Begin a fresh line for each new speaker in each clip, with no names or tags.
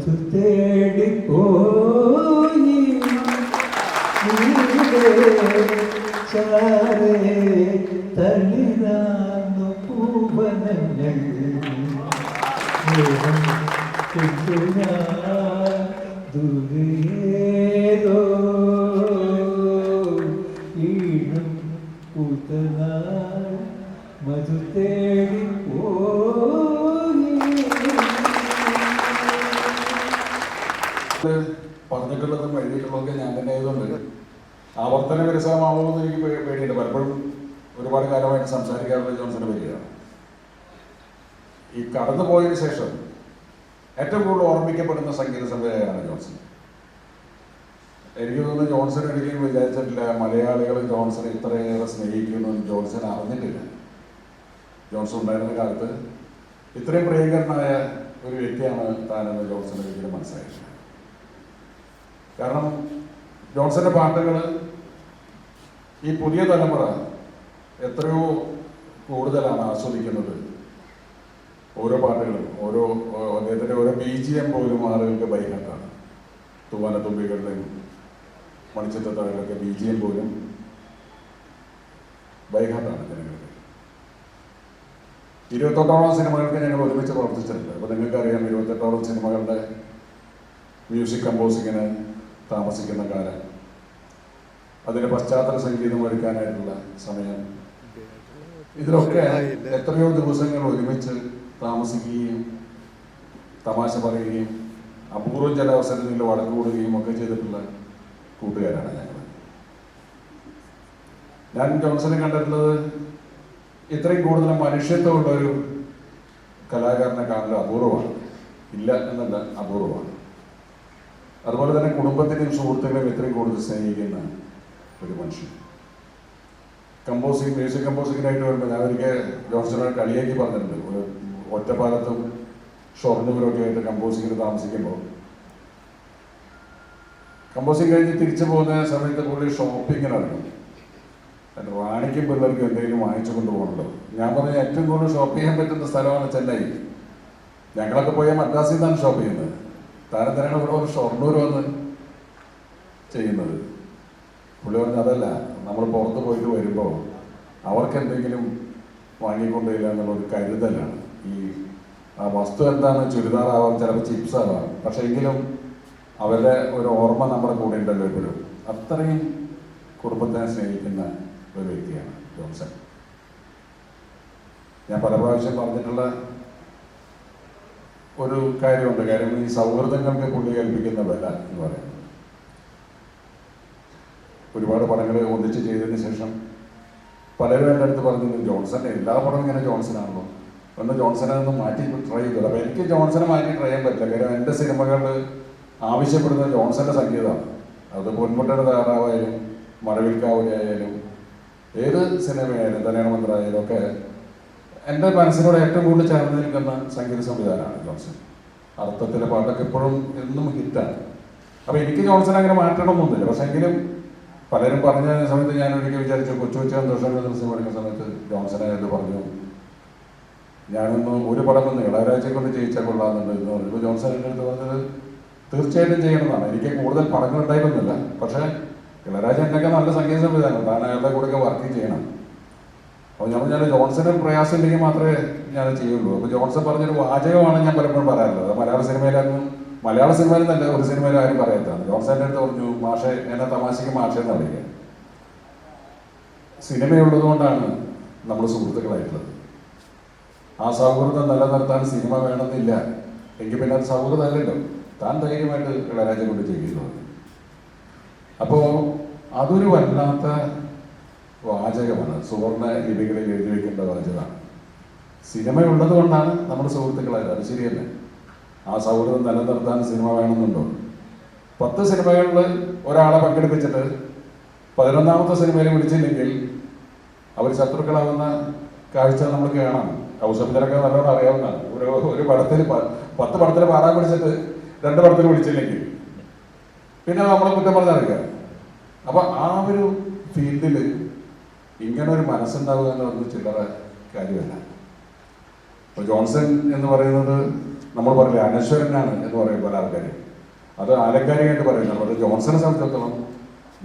മധു തേടിപ്പോയി ചാരേ തളിരാന്നു പൂവനങ്ങൾ.
പറഞ്ഞിട്ടുള്ളതും എഴുതിയിട്ടുള്ളതൊക്കെ ഞാൻ തന്നെ ആയതുകൊണ്ട് ആവർത്തന വിരസമാവുമെന്ന് എനിക്ക് പേടിയുണ്ട്. പലപ്പോഴും ഒരുപാട് കാലമായിട്ട് സംസാരിക്കാറുള്ള ജോൺസന്റെ പേരിലാണ്. ഈ കടന്നു പോയതിനു ശേഷം ഏറ്റവും കൂടുതൽ ഓർമ്മിക്കപ്പെടുന്ന സംഗീത സംവിധായകനാണ് ജോൺസൺ. എനിക്ക് തോന്നുന്നു ജോൺസൺ ഒരിക്കലും വിചാരിച്ചിട്ടില്ല മലയാളികൾ ജോൺസൺ ഇത്രയേറെ സ്നേഹിക്കുമെന്ന് ജോൺസൺ അറിഞ്ഞിട്ടില്ല. ജോൺസൺ ഉണ്ടായിരുന്ന കാലത്ത് ഇത്രയും പ്രിയങ്കരനായ ഒരു വ്യക്തിയാണ് താനെന്ന് ജോൺസൺ ഒരിക്കലും മനസ്സിലായിട്ടില്ല. കാരണം ജോൺസന്റെ പാട്ടുകൾ ഈ പുതിയ തലമുറ എത്രയോ കൂടുതലാണ് ആസ്വദിക്കുന്നത്. ഓരോ പാട്ടുകളും ഓരോ അദ്ദേഹത്തിന്റെ ഓരോ ബി ജി എം പോലും ആളുകൾക്ക് ബൈഹാട്ടാണ് തൂവാനത്തുമ്പികളുടെയും മണിച്ചിത്രത്താഴിലൊക്കെ ബി ജി എം പോലും ബൈഹാട്ടാണ് ജനങ്ങൾക്ക്. ഇരുപത്തെട്ടോളം സിനിമകൾക്ക് ഞങ്ങൾ ഒരുമിച്ച് പ്രവർത്തിച്ചിട്ടുണ്ട്. അപ്പോൾ നിങ്ങൾക്കറിയാം ഇരുപത്തെട്ടോളം സിനിമകളുടെ മ്യൂസിക് കമ്പോസിങ്ങിന് താമസിക്കുന്ന കാലം അതിന് പശ്ചാത്തല സംഗീതം ഒരുക്കാനായിട്ടുള്ള സമയം. ഇതിലൊക്കെ എത്രയോ ദിവസങ്ങൾ ഒരുമിച്ച് താമസിക്കുകയും തമാശ പറയുകയും അപൂർവം ചില അവസരങ്ങളിൽ വടക്ക് കൂടുകയും ഒക്കെ ചെയ്തിട്ടുള്ള കൂട്ടുകാരാണ് ഞങ്ങൾ. ഞാൻ ജോൺസനെ കണ്ടിട്ടുള്ളത് ഇത്രയും കൂടുതൽ മനുഷ്യത്വമുള്ള ഒരു കലാകാരനെ കാണുന്നത് അപൂർവമാണ്. ഇല്ല എന്നല്ല അപൂർവമാണ്. അതുപോലെ തന്നെ കുടുംബത്തിനെയും സുഹൃത്തുക്കളെയും ഇത്രയും കൂടുതൽ സ്നേഹിക്കുന്ന ഒരു മനുഷ്യൻ. കമ്പോസിംഗ് മ്യൂസിക് കമ്പോസിങ്ങിനായിട്ട് വരുമ്പോൾ ഞാൻ ഒരിക്കൽ ജോൺസണോട് കളിയാക്കി പറഞ്ഞിട്ടുണ്ട്. ഒരു ഒറ്റപ്പാലത്തും ഷൊർണൂരൊക്കെ ആയിട്ട് കമ്പോസിങ്ങിന് താമസിക്കുമ്പോൾ. കമ്പോസിങ് കഴിഞ്ഞ് തിരിച്ചു പോകുന്ന സമയത്ത് പുള്ളി ഷോപ്പിങ്ങിന് ഇറങ്ങും. എന്റെ റാണിക്കും പിള്ളേർക്കും എന്തെങ്കിലും വാങ്ങിച്ചു കൊണ്ടുപോകണല്ലോ ഞാൻ പറഞ്ഞ ഏറ്റവും കൂടുതൽ ഷോപ്പ് ചെയ്യാൻ പറ്റുന്ന സ്ഥലമാണ് ചെന്നൈ. ഞങ്ങളൊക്കെ പോയാൽ മദ്രാസിൽ നിന്നാണ് ഷോപ്പ് ചെയ്യുന്നത്. താരം ഇവിടെ ഒരു ഷൊർണൂർ വന്ന് ചെയ്യുന്നത്. പുള്ളി പറഞ്ഞു അതല്ല നമ്മൾ പുറത്ത് പോയിട്ട് വരുമ്പോൾ അവർക്ക് എന്തെങ്കിലും വാങ്ങിക്കൊണ്ടില്ല എന്നുള്ള ഒരു കരുതലാണ്. ഈ ആ വസ്തു എന്താണ് ചുരിദാറാവാം ചിലപ്പോൾ ചിപ്സ് ആവാം. പക്ഷേ എങ്കിലും അവരുടെ ഒരു ഓർമ്മ നമ്മുടെ കൂടെ ഉണ്ടല്ലോ എപ്പോഴും അത്രയും കുടുംബത്തിനെ സ്നേഹിക്കുന്ന ഒരു വ്യക്തിയാണ് ജോൺസൺ. ഞാൻ പല പ്രാവശ്യം പറഞ്ഞിട്ടുള്ള ഒരു കാര്യമുണ്ട്. കാര്യം ഈ സൗഹൃദങ്ങൾക്ക് പുള്ളി കൽപ്പിക്കുന്ന വില എന്ന് പറയുന്നത്. ഒരുപാട് പടങ്ങൾ ഒന്നിച്ച് ചെയ്തതിന് ശേഷം പലരും എന്റെ അടുത്ത് പറഞ്ഞു ജോൺസൺ എല്ലാ പടവും ഇങ്ങനെ ജോൺസൺ ആണല്ലോ ഒന്ന് ജോൺസനെ ഒന്ന് മാറ്റി ട്രൈ ചെയ്തു? അപ്പോൾ എനിക്ക് ജോൺസനെ മാറ്റി ട്രൈ ചെയ്യാൻ പറ്റില്ല. കാര്യം എന്റെ സിനിമകളിൽ ആവശ്യപ്പെടുന്ന ജോൺസന്റെ സംഗീതമാണ്. അത് പൊന്മുട്ടയുടെ താറാവായാലും മഴവിൽക്കാവുലി ഏത് സിനിമയായാലും തലയാണ് മന്ത്രായാലും ഒക്കെ എന്റെ മനസ്സിനോട് ഏറ്റവും കൂടുതൽ ചേർന്ന് നിൽക്കുന്ന സംഗീത സംവിധാനമാണ് ജോൺസൺ. അർത്ഥത്തിലെ പാട്ടൊക്കെ എപ്പോഴും എന്നും ഹിറ്റാണ്. അപ്പോൾ എനിക്ക് ജോൺസൺ അങ്ങനെ മാറ്റണമെന്നൊന്നുമില്ല പക്ഷേ എങ്കിലും പലരും പറഞ്ഞ സമയത്ത് ഞാൻ ഒരിക്കൽ വിചാരിച്ചു കൊച്ചു കൊച്ചു സന്തോഷം ദിവസം പഠിക്കുന്ന സമയത്ത് ജോൺസനെ എന്ന് പറഞ്ഞു ഞാനൊന്ന് ഒരു പടം ഒന്ന് ഇളയരാജയെ കൊണ്ട് ചെയ്യിച്ചാൽ കൊള്ളാമെന്നുണ്ട് എന്ന് പറഞ്ഞപ്പോൾ ജോൺസൺ എന്റെ അടുത്ത് പറഞ്ഞത് തീർച്ചയായിട്ടും ചെയ്യണമെന്നാണ്. എനിക്ക് കൂടുതൽ പടങ്ങൾ ഉണ്ടായിരുന്നില്ല പക്ഷേ ഇളയരാജ എന്നൊക്കെ നല്ല സംഗീത സംവിധാനം. താൻ അയാളുടെ കൂടെയൊക്കെ വർക്ക് ചെയ്യണം. അപ്പോൾ ഞാൻ ഞാൻ പ്രയാസം ഉണ്ടെങ്കിൽ മാത്രമേ ഞാൻ ചെയ്യുള്ളൂ. അപ്പോൾ ജോൺസൺ പറഞ്ഞൊരു വാചകമാണ് ഞാൻ പലപ്പോഴും പറയാറുള്ളത്. മലയാള സിനിമയിലായിരുന്നു. മലയാള സിനിമയിൽ തന്നെ ഒരു സിനിമയിൽ ആരും പറയത്താണ് ജോൺസന്റെ അടുത്ത് പറഞ്ഞു മാഷ എന്നെ തമാശയ്ക്ക് മാഷ എന്ന് പറയുക സിനിമയുള്ളത് കൊണ്ടാണ് നമ്മൾ സുഹൃത്തുക്കളായിട്ടുള്ളത്. ആ സൗഹൃദം നിലനിർത്താൻ സിനിമ വേണമെന്നില്ല. എങ്കിൽ പിന്നെ അത് സൗഹൃദമല്ലല്ലോ താൻ ധൈര്യമായിട്ട് ഇളരാജ കൊണ്ട് ചെയ്യുന്നു അപ്പോൾ അതൊരു വല്ലാത്ത വാചകമാണ്. സുവർണ ലിപികളിൽ എഴുതി വെക്കേണ്ട വാചകമാണ് സിനിമയുള്ളത് കൊണ്ടാണ് നമ്മുടെ സുഹൃത്തുക്കളായത്. അത് ശരിയല്ലേ? ആ സൗഹൃദം നിലനിർത്താൻ സിനിമ വേണമെന്നുണ്ടോ? പത്ത് സിനിമകളിൽ ഒരാളെ പങ്കെടുപ്പിച്ചിട്ട് പതിനൊന്നാമത്തെ സിനിമയിൽ വിളിച്ചില്ലെങ്കിൽ അവർ ശത്രുക്കളാവുന്ന കാഴ്ച നമ്മൾ കാണാം. ഔഷധത്തിലൊക്കെ നല്ലോണം അറിയാവുന്നതാണ്. ഒരു ഒരു പടത്തിൽ പത്ത് പടത്തിൽ പാടാൻ പിടിച്ചിട്ട് രണ്ട് പടത്തിൽ വിളിച്ചില്ലെങ്കിൽ പിന്നെ നമ്മളെ കുറ്റം പറഞ്ഞറിയിക്കാം അപ്പൊ ആ ഒരു ഫീൽഡിൽ ഇങ്ങനെ ഒരു മനസ്സുണ്ടാവുക എന്ന് പറഞ്ഞ ചില്ലറ കാര്യമല്ല. അപ്പൊ ജോൺസൺ എന്ന് പറയുന്നത് നമ്മൾ പറയില്ല അനശ്വരനാണ് എന്ന് പറയും പല ആൾക്കാരും. അത് ആലക്കാരിയായിട്ട് പറയുന്നത് പക്ഷേ ജോൺസനെ സംബന്ധിച്ചിടത്തോളം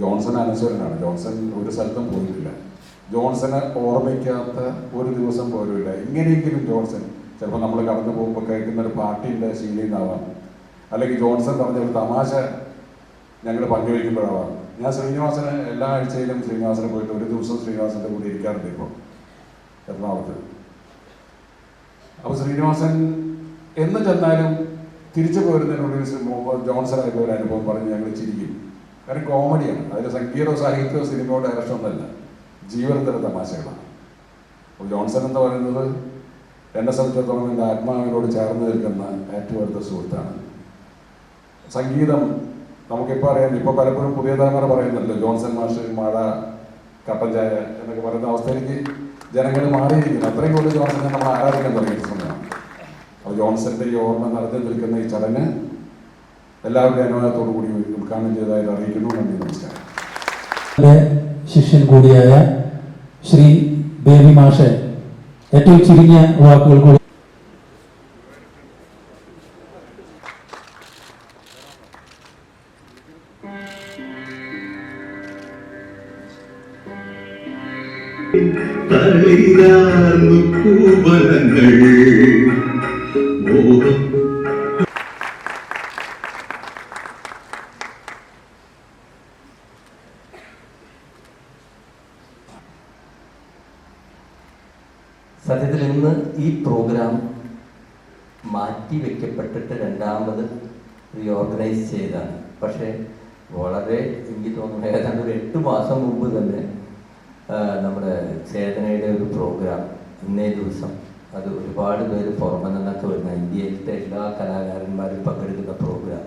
ജോൺസൺ അനശ്വരനാണ്. ജോൺസൺ ഒരു സ്ഥലത്തും പോയിട്ടില്ല. ജോൺസനെ ഓർമ്മിക്കാത്ത ഒരു ദിവസം പോലും പോലുമില്ല എങ്ങനെയെങ്കിലും ജോൺസൺ ചിലപ്പോൾ നമ്മൾ കടന്നു പോകുമ്പോൾ കഴിക്കുന്ന ഒരു പാർട്ടിയുടെ ശീലയിൽ നിന്നാവാം അല്ലെങ്കിൽ ജോൺസൺ പറഞ്ഞ ഒരു തമാശ ഞങ്ങൾ പങ്കുവയ്ക്കുമ്പോഴാവാം. ഞാൻ ശ്രീനിവാസന് എല്ലാ ആഴ്ചയിലും ശ്രീനിവാസനെ പോയിട്ട് ഒരു ദിവസം ശ്രീനിവാസന്റെ കൂടെ ഇരിക്കാറുണ്ട് ഇപ്പോൾ എറണാകുളത്ത്. അപ്പോൾ ശ്രീനിവാസൻ എന്ന് ചെന്നാലും തിരിച്ചു പോരുന്നതിനുള്ളിൽ ആയിട്ട് ഒരു അനുഭവം പറഞ്ഞ് ഞങ്ങൾ ചിരിക്കും. കാരണം കോമഡിയാണ്. അതിൽ സംഗീതമോ സാഹിത്യമോ സിനിമയോ ഡയറക്ഷൻ ഒന്നല്ല ജീവിതത്തിലെ തമാശകളാണ്. അപ്പോൾ ജോൺസൺ എന്ന് പറയുന്നത് എന്നെ സംബന്ധിച്ചിടത്തോളം എന്റെ ആത്മാവിനോട് ചേർന്ന് നിൽക്കുന്ന ഏറ്റവും അടുത്ത സുഹൃത്താണ്. സംഗീതം നമുക്കിപ്പോൾ അറിയാം ഇപ്പോൾ പലപ്പോഴും പുതിയ തലമുറ പറയുന്നല്ലോ ജോൺസൺ മാഷ് മഴ കട്ടൻ ചായ എന്നൊക്കെ പറയുന്ന അവസ്ഥയിലേക്ക് ജനങ്ങൾ മാറിയിരിക്കുന്നു. അത്രയും കൂടുതൽ ജോൺസനെ നമ്മൾ ആരാധിക്കാൻ തുടങ്ങിയ സമയമാണ്. അപ്പോൾ ജോൺസന്റെ ഈ ഓർമ്മ നടത്തി നിൽക്കുന്ന ഈ ചടങ്ങ് എല്ലാവരുടെയും അനുവാദത്തോടു കൂടി ഉദ്ഘാടനം ചെയ്തതായി അറിയിക്കുന്നു. നന്ദി നമസ്കാരം.
ശിഷ്യൻ കൂടിയായ ശ്രീ ബേബി മാഷ ഏറ്റവും ചുരുങ്ങിയ വാക്കുകൾ കൂടി
റീഓർഗനൈസ് ചെയ്താണ്. പക്ഷേ വളരെ എനിക്ക് തോന്നുന്നു ഏതാണ്ട് ഒരു എട്ട് മാസം മുമ്പ് തന്നെ നമ്മുടെ ചേതനയുടെ ഒരു പ്രോഗ്രാം ഇന്നേ ദിവസം അത് ഒരുപാട് പേര് പുറമെ നിന്നൊക്കെ വരുന്ന ഇന്ത്യയിലത്തെ എല്ലാ കലാകാരന്മാരും പങ്കെടുക്കുന്ന പ്രോഗ്രാം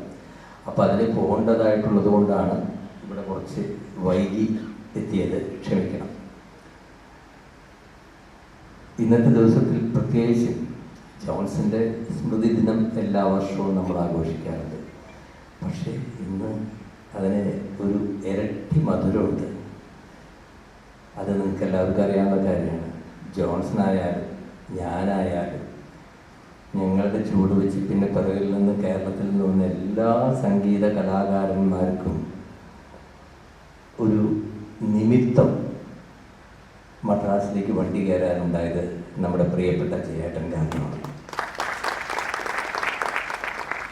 അപ്പോൾ അതിന് പോകേണ്ടതായിട്ടുള്ളത് കൊണ്ടാണ് ഇവിടെ കുറച്ച് വൈകി എത്തിയത്. ക്ഷമിക്കണം. ഇന്നത്തെ ദിവസത്തിൽ പ്രത്യേകിച്ച് ജോൺസന്റെ സ്മൃതി ദിനം എല്ലാ വർഷവും നമ്മൾ ആഘോഷിക്കാറുണ്ട്. പക്ഷേ ഇന്ന് അതിന് ഒരു ഇരട്ടി മധുരമുണ്ട്. അത് നിങ്ങൾക്ക് എല്ലാവർക്കും അറിയാവുന്ന കാര്യമാണ്. ജോൺസൺ ആയാലും ഞാനായാലും ഞങ്ങളുടെ ചൂട് വെച്ച് പിന്നെ പിറകിൽ നിന്ന് കേരളത്തിൽ നിന്ന് വന്ന എല്ലാ സംഗീത കലാകാരന്മാർക്കും ഒരു നിമിത്തം മദ്രാസിലേക്ക് വണ്ടി കയറാനുണ്ടായത് നമ്മുടെ പ്രിയപ്പെട്ട ജയേട്ടൻ കാരണമാണ്.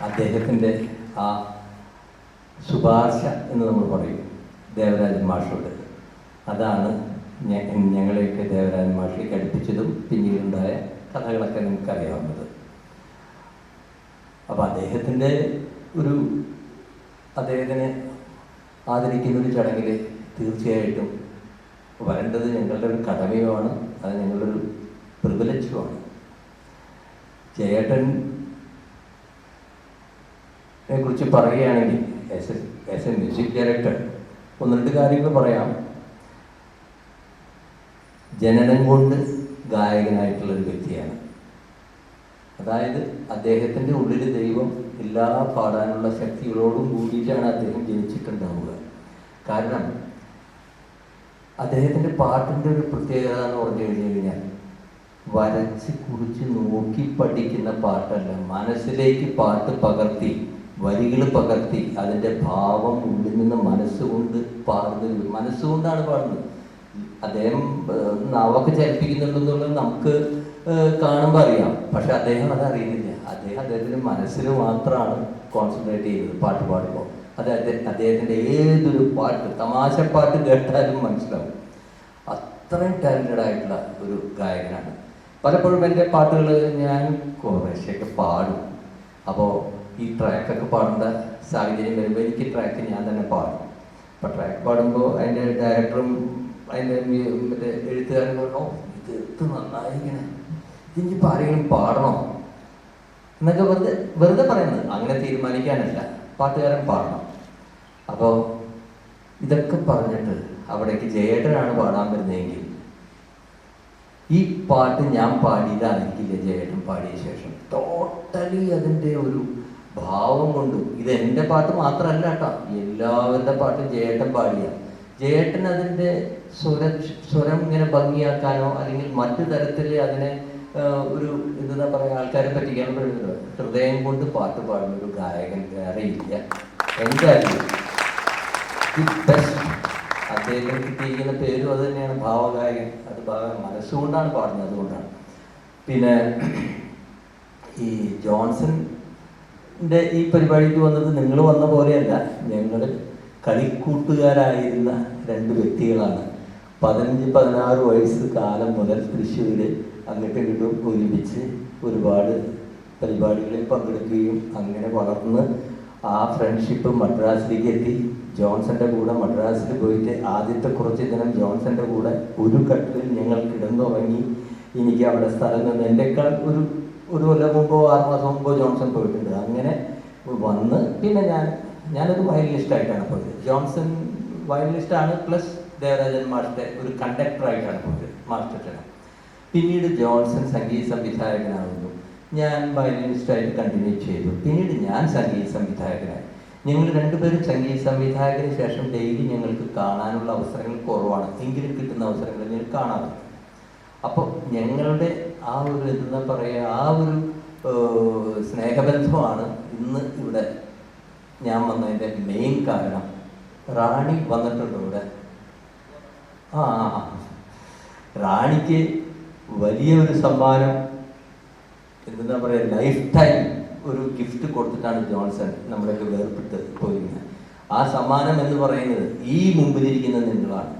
അദ്ദേഹത്തിന്റെ ആ ശുപാർശ എന്ന് നമ്മൾ പറയും. ദേവരാജൻ മാഷോട്. അതാണ് ഞങ്ങളെയൊക്കെ ദേവരാജൻ മാഷിലേക്ക് അടുപ്പിച്ചതും പിന്നീടുണ്ടായ കഥകളൊക്കെ നിങ്ങൾക്ക് അറിയാവുന്നത് അപ്പോൾ അദ്ദേഹത്തിന്റെ ഒരു അദ്ദേഹത്തിനെ ആദരിക്കുന്ന ഒരു ചടങ്ങിൽ തീർച്ചയായിട്ടും വരേണ്ടത് ഞങ്ങളുടെ ഒരു കടമയുമാണ് അത് ഞങ്ങളുടെ ഒരു പ്രിവിലേജുമാണ്. ജയേട്ടൻ കുറിച്ച് പറയുകയാണെങ്കിൽ as a as a music director ഒന്ന് രണ്ട് കാര്യങ്ങൾ പറയാം. ജനനം കൊണ്ട് ഗായകനായിട്ടുള്ള ഒരു വ്യക്തിയാണ്. അതായത് അദ്ദേഹത്തിന്റെ ഉള്ളിൽ ദൈവം എല്ലാ പാടാനുള്ള ശക്തികളോടും കൂടിയിട്ടാണ് അദ്ദേഹം ജനിച്ചിട്ടുണ്ടാവുക. കാരണം അദ്ദേഹത്തിന്റെ പാട്ടിന്റെ ഒരു പ്രത്യേകത എന്ന് പറഞ്ഞു കഴിഞ്ഞു കഴിഞ്ഞാൽ വരച്ച് കുറിച്ച് നോക്കി പഠിക്കുന്ന പാട്ടല്ല. മനസ്സിലേക്ക് പാട്ട് പകർത്തി വരികൾ പകർത്തി അതിന്റെ ഭാവം ഉള്ളിൽ നിന്ന് മനസ്സുകൊണ്ട് പാടുന്നത്. മനസ്സുകൊണ്ടാണ് പാടുന്നത്. അദ്ദേഹം നാവൊക്കെ ചലിപ്പിക്കുന്നുണ്ടെന്നുള്ളത് നമുക്ക് കാണുമ്പോൾ അറിയാം. പക്ഷെ അദ്ദേഹം അത് അറിയുന്നില്ല. അദ്ദേഹം അദ്ദേഹത്തിന്റെ മനസ്സിൽ മാത്രമാണ് കോൺസെൻട്രേറ്റ് ചെയ്യുന്നത് പാട്ട് പാടുമ്പോൾ. അത് അദ്ദേഹ- അദ്ദേഹത്തിന്റെ ഏതൊരു പാട്ട് തമാശ പാട്ട് കേട്ടാലും മനസ്സിലാവും. അത്രയും ടാലന്റഡ് ആയിട്ടുള്ള ഒരു ഗായകനാണ്. പലപ്പോഴും എന്റെ പാട്ടുകൾ ഞാൻ കുറേശ്ശെയൊക്കെ പാടും. അപ്പോൾ ഈ ട്രാക്കൊക്കെ പാടേണ്ട സാഹചര്യം വരുമ്പോൾ എനിക്ക് ട്രാക്ക് ഞാൻ തന്നെ പാടും. അപ്പം ട്രാക്ക് പാടുമ്പോൾ അതിന്റെ ഡയറക്ടറും അതിന്റെ മറ്റേ എഴുത്തുകാരൻ പറഞ്ഞു "ഓ, ഇത് എത്ത് നന്നായിരിക്കണേ ഇതിനിപ്പോൾ ആരെങ്കിലും പാടണോ? എന്നൊക്കെ വെറുതെ വെറുതെ പറയുന്നത്. അങ്ങനെ തീരുമാനിക്കാനല്ല. പാട്ടുകാരൻ പാടണം. അപ്പോൾ ഇതൊക്കെ പറഞ്ഞിട്ട് അവിടേക്ക് ജയേട്ടനാണ് പാടാൻ വരുന്നതെങ്കിൽ ഈ പാട്ട് ഞാൻ പാടിയതായിരിക്കില്ല ജയേട്ടൻ പാടിയ ശേഷം ടോട്ടലി അതിന്റെ ഒരു ഭാവം കൊണ്ടും. ഇത് എന്റെ പാട്ട് മാത്രമല്ല കേട്ടോ. എല്ലാവരുടെ പാട്ടും ജയേട്ടൻ പാടിയ. ജയേട്ടൻ അതിന്റെ സ്വര സ്വരം ഇങ്ങനെ ഭംഗിയാക്കാനോ അല്ലെങ്കിൽ മറ്റു തരത്തിൽ അതിനെ ഒരു എന്താ പറയുക ആൾക്കാരെ പറ്റിക്കാൻ പറ്റുന്നത് ഹൃദയം കൊണ്ട് പാട്ട് പാടുന്ന ഒരു ഗായകൻ വേറെ ഇല്ല. എന്തായാലും ദി അദ്ദേഹത്തിന് കിട്ടിയിരിക്കുന്ന പേരും അത് തന്നെയാണ് ഭാവഗായകൻ. അത് ഭാവ മനസ്സുകൊണ്ടാണ് പാടുന്നത് അതുകൊണ്ടാണ്. പിന്നെ ഈ ജോൺസന്റെ ഈ പരിപാടിക്ക് വന്നത് നിങ്ങൾ വന്ന പോലെയല്ല. ഞങ്ങൾ കളിക്കൂട്ടുകാരായിരുന്ന രണ്ട് വ്യക്തികളാണ്. പതിനഞ്ച് പതിനാറ് വയസ്സ് കാലം മുതൽ തൃശ്ശൂർ അങ്ങോട്ടും ഇങ്ങോട്ടും ഒരുമിച്ച് ഒരുപാട് പരിപാടികളിൽ പങ്കെടുക്കുകയും അങ്ങനെ വളർന്ന് ആ ഫ്രണ്ട്ഷിപ്പ് മദ്രാസിലേക്ക് എത്തി. ജോൺസന്റെ കൂടെ മദ്രാസിൽ പോയിട്ട് ആദ്യത്തെ കുറച്ച് ദിനം ജോൺസന്റെ കൂടെ ഒരു കട്ടിൽ ഞങ്ങൾ കിടന്നുറങ്ങി. എനിക്ക് അവിടെ സ്ഥലം നിന്ന് എന്റെക്കാൾ ഒരു ഒരു കൊല്ലം മുമ്പോ ആറ് മാസം മുമ്പോ ജോൺസൺ പോയിട്ടുണ്ട്. അങ്ങനെ വന്ന് പിന്നെ ഞാൻ ഞാനൊരു വയലിനിസ്റ്റായിട്ടാണ് പോയത്. ജോൺസൺ വയലിനിസ്റ്റാണ് പ്ലസ് ദേവരാജൻ മാസ്റ്റർ ഒരു കണ്ടക്ടറായിട്ടാണ് പോയത് മാസ്റ്റർ ക്ഷണം പിന്നീട് ജോൺസൺ സംഗീത സംവിധായകനാകുന്നു ഞാൻ വയലിനിസ്റ്റായിട്ട് കണ്ടിന്യൂ ചെയ്തു. പിന്നീട് ഞാൻ സംഗീത സംവിധായകനായി. ഞങ്ങൾ രണ്ടുപേരും സംഗീത സംവിധായകന് ശേഷം ഡെയിലി ഞങ്ങൾക്ക് കാണാനുള്ള അവസരങ്ങൾ കുറവാണ്. എങ്കിലും കിട്ടുന്ന അവസരങ്ങൾ ഞങ്ങൾ കാണാറുണ്ട്. അപ്പോൾ ഞങ്ങളുടെ ആ ഒരു എന്താ പറയുക ആ ഒരു സ്നേഹബന്ധമാണ് ഇന്ന് ഇവിടെ ഞാൻ വന്നതിന്റെ മെയിൻ കാരണം. റാണി വന്നിട്ടുണ്ട് ഇവിടെ. ആ. റാണിക്ക് വലിയ ഒരു സമ്മാനം എന്താ പറയുക ലൈഫ് ടൈം ഒരു ഗിഫ്റ്റ് കൊടുത്തിട്ടാണ് ജോൺസൺ നമ്മളൊക്കെ വേർപെട്ട് പോയിരുന്നത്. ആ സമ്മാനം എന്ന് പറയുന്നത് ഈ മുമ്പിലിരിക്കുന്ന നിങ്ങളാണ്.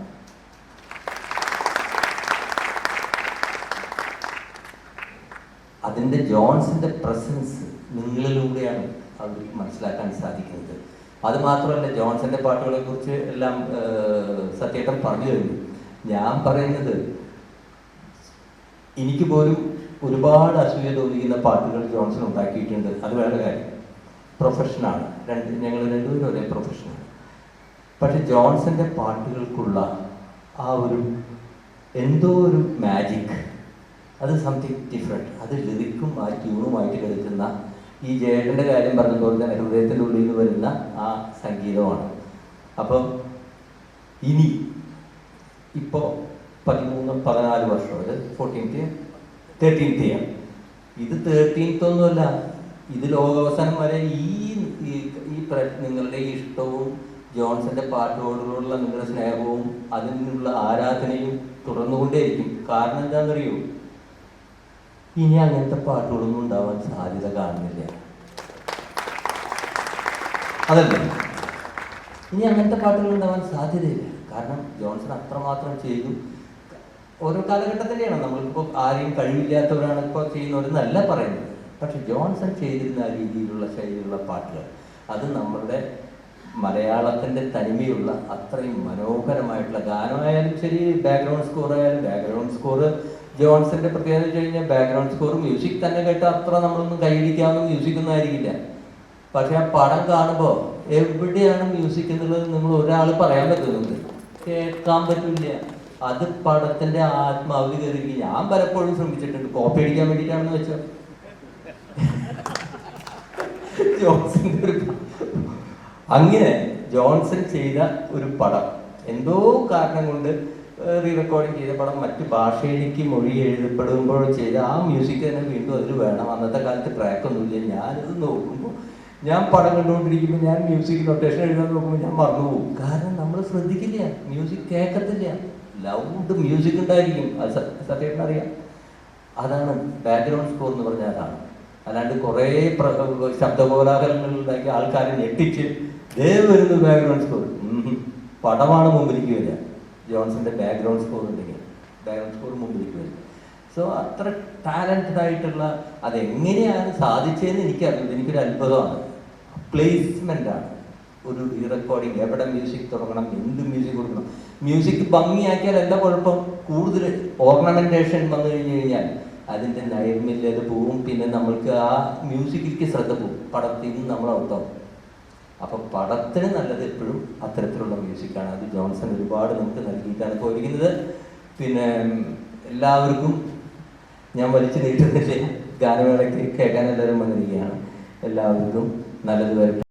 അതിന്റെ ജോൺസന്റെ പ്രസൻസ് നിങ്ങളിലൂടെയാണ് അവർക്ക് മനസ്സിലാക്കാൻ സാധിക്കുന്നത്. അത് മാത്രമല്ല ജോൺസന്റെ പാട്ടുകളെ കുറിച്ച് എല്ലാം സത്യേട്ടൻ പറഞ്ഞു കഴിഞ്ഞു. ഞാൻ പറയുന്നത് എനിക്ക് പോലും ഒരുപാട് അസൂയ തോന്നിക്കുന്ന പാട്ടുകൾ ജോൺസൺ ഉണ്ടാക്കിയിട്ടുണ്ട്. അത് വേറെ കാര്യം. പ്രൊഫഷനാണ്. രണ്ട് ഞങ്ങൾ രണ്ടുപേരും ഒരേ പ്രൊഫഷനാണ്. പക്ഷെ ജോൺസന്റെ പാട്ടുകൾക്കുള്ള ആ ഒരു എന്തോ ഒരു മാജിക് അത് സംതിങ് ഡിഫറെന്റ് അത് ലിറിക്കും ആ ട്യൂണുമായിട്ട് കിടക്കുന്ന ഈ ജയേട്ടന്റെ കാര്യം പറഞ്ഞതുപോലെ തന്നെ ഹൃദയത്തിന്റെ ഉള്ളിൽ നിന്ന് വരുന്ന ആ സംഗീതമാണ്. അപ്പം ഇനി ഇപ്പോൾ പതിമൂന്ന് പതിനാല് വർഷം അത് ഫോർട്ടീൻത്ത് തേർട്ടീൻത്ത് ഇയർ ഇത് തേർട്ടീൻത്ത് ഒന്നുമല്ല. ഇത് ലോകാവസാനം വരെ ഈ ഈ- നിങ്ങളുടെ ഇഷ്ടവും ജോൺസന്റെ പാട്ടുകളോടുള്ള നിങ്ങളുടെ സ്നേഹവും അതിനുള്ള ആരാധനയും തുടർന്നുകൊണ്ടേയിരിക്കും കാരണം എന്താണെന്നറിയോ? ഇനി അങ്ങനത്തെ പാട്ടുകളൊന്നും ഉണ്ടാവാൻ സാധ്യത കാണുന്നില്ല. അതല്ലേ? ഇനി അങ്ങനത്തെ പാട്ടുകൾ ഉണ്ടാവാൻ സാധ്യതയില്ല. കാരണം ജോൺസൺ അത്രമാത്രം ചെയ്തു. ഓരോ കാലഘട്ടത്തിലെയാണ് നമ്മളിപ്പോൾ ആരെയും കഴിവില്ലാത്തവരാണ് ഇപ്പോൾ ചെയ്യുന്നവരെന്നല്ല പറയുന്നത്. പക്ഷെ ജോൺസൺ ചെയ്തിരുന്ന ആ രീതിയിലുള്ള ശൈലിയിലുള്ള പാട്ടുകൾ അത് നമ്മളുടെ മലയാളത്തിന്റെ തനിമയുള്ള അത്രയും മനോഹരമായിട്ടുള്ള ഗാനമായാലും ശരി ബാക്ക്ഗ്രൗണ്ട് സ്കോർ ആയാലും ബാക്ക്ഗ്രൗണ്ട് സ്കോർ ജോൺസന്റെ പ്രത്യേകത വെച്ച് കഴിഞ്ഞാൽ ബാക്ക്ഗ്രൗണ്ട് സ്കോർ മ്യൂസിക് തന്നെ കേട്ട അത്ര നമ്മളൊന്നും കൈയടിക്കാവുന്ന മ്യൂസിക് ഒന്നും ആയിരിക്കില്ല. പക്ഷെ ആ പടം കാണുമ്പോൾ എവിടെയാണ് മ്യൂസിക് എന്നുള്ളത് നിങ്ങൾ ഒരാൾ പറയാൻ പറ്റുന്നുണ്ട്. കേൾക്കാൻ പറ്റില്ല. അത് പടത്തിന്റെ ആത്മാവിൽ കയറി ഞാൻ പലപ്പോഴും ശ്രമിച്ചിട്ടുണ്ട്. കോപ്പി അടിക്കാൻ വേണ്ടിയിട്ടാണെന്ന് വെച്ചോ. അങ്ങനെ ജോൺസൺ ചെയ്ത ഒരു പടം. എന്തോ കാരണം കൊണ്ട് റീ റെക്കോർഡിങ് ചെയ്ത പടം മറ്റ് ഭാഷയിലേക്ക് മൊഴി എഴുതപ്പെടുമ്പോൾ ചെയ്ത ആ മ്യൂസിക് തന്നെ വീണ്ടും അതിൽ വേണം. അന്നത്തെ കാലത്ത് ട്രാക്കൊന്നുമില്ല ഞാനിത് നോക്കുമ്പോൾ ഞാൻ പടം കണ്ടുകൊണ്ടിരിക്കുമ്പോൾ ഞാൻ മ്യൂസിക് നൊട്ടേഷൻ എഴുതാൻ നോക്കുമ്പോൾ ഞാൻ മറന്നുപോകും. കാരണം നമ്മൾ ശ്രദ്ധിക്കില്ല. മ്യൂസിക് കേൾക്കത്തില്ല ലൗഡ് മ്യൂസിക് ഉണ്ടായിരിക്കും. അത് സത്യം അറിയാം. അതാണ് ബാക്ക്ഗ്രൗണ്ട് സ്കോർ എന്ന് പറഞ്ഞാൽ അതാണ്. അല്ലാണ്ട് കുറേ ശബ്ദകോലാഹലങ്ങൾ ഉണ്ടാക്കി ആൾക്കാരെ ഞെട്ടിച്ച് ദേ വരുന്നു ബാക്ക്ഗ്രൗണ്ട് സ്കോർ പടമാണ് മുമ്പിലേക്ക് വരിക. ജോൺസന്റെ ബാക്ക്ഗ്രൗണ്ട് സ്കോർ ഉണ്ടെങ്കിൽ. ബാക്ക്ഗ്രൗണ്ട് സ്കോർ മുമ്പിലേക്ക് വരും. സോ അത്ര ടാലന്റഡ് ആയിട്ടുള്ള അതെങ്ങനെയാണ് സാധിച്ചതെന്ന് എനിക്കറിയില്ല. എനിക്കൊരു അത്ഭുതമാണ് പ്ലേസ്മെന്റ് ആണ്. ഒരു ഈ റെക്കോർഡിങ് എവിടെ മ്യൂസിക് തുടങ്ങണം എന്ത് മ്യൂസിക് കൊടുക്കണം. മ്യൂസിക് ഭംഗിയാക്കിയാൽ എന്താ കുഴപ്പം? കൂടുതൽ ഓർണമെന്റേഷൻ വന്നു കഴിഞ്ഞു കഴിഞ്ഞാൽ അതിന്റെ നൈർമല്യത പോവും. പിന്നെ നമ്മൾക്ക് ആ മ്യൂസിക്കിലേക്ക് ശ്രദ്ധ പോവും. പടത്തിൽ നിന്ന് നമ്മൾ ഔട്ടാവും അപ്പൊ പടത്തിന് നല്ലത് എപ്പോഴും അത്തരത്തിലുള്ള മ്യൂസിക്കാണ്. അത് ജോൺസൺ ഒരുപാട് നമുക്ക് നൽകിയിട്ടാണ് പോയിരിക്കുന്നത് പിന്നെ എല്ലാവർക്കും ഞാൻ വലിച്ചു നീട്ടുന്നില്ല. ഗാനമേളയ്ക്ക് കേൾക്കാൻ എല്ലാവരും വന്നിരിക്കുകയാണ്. എല്ലാവർക്കും നല്ലത് വരട്ടെ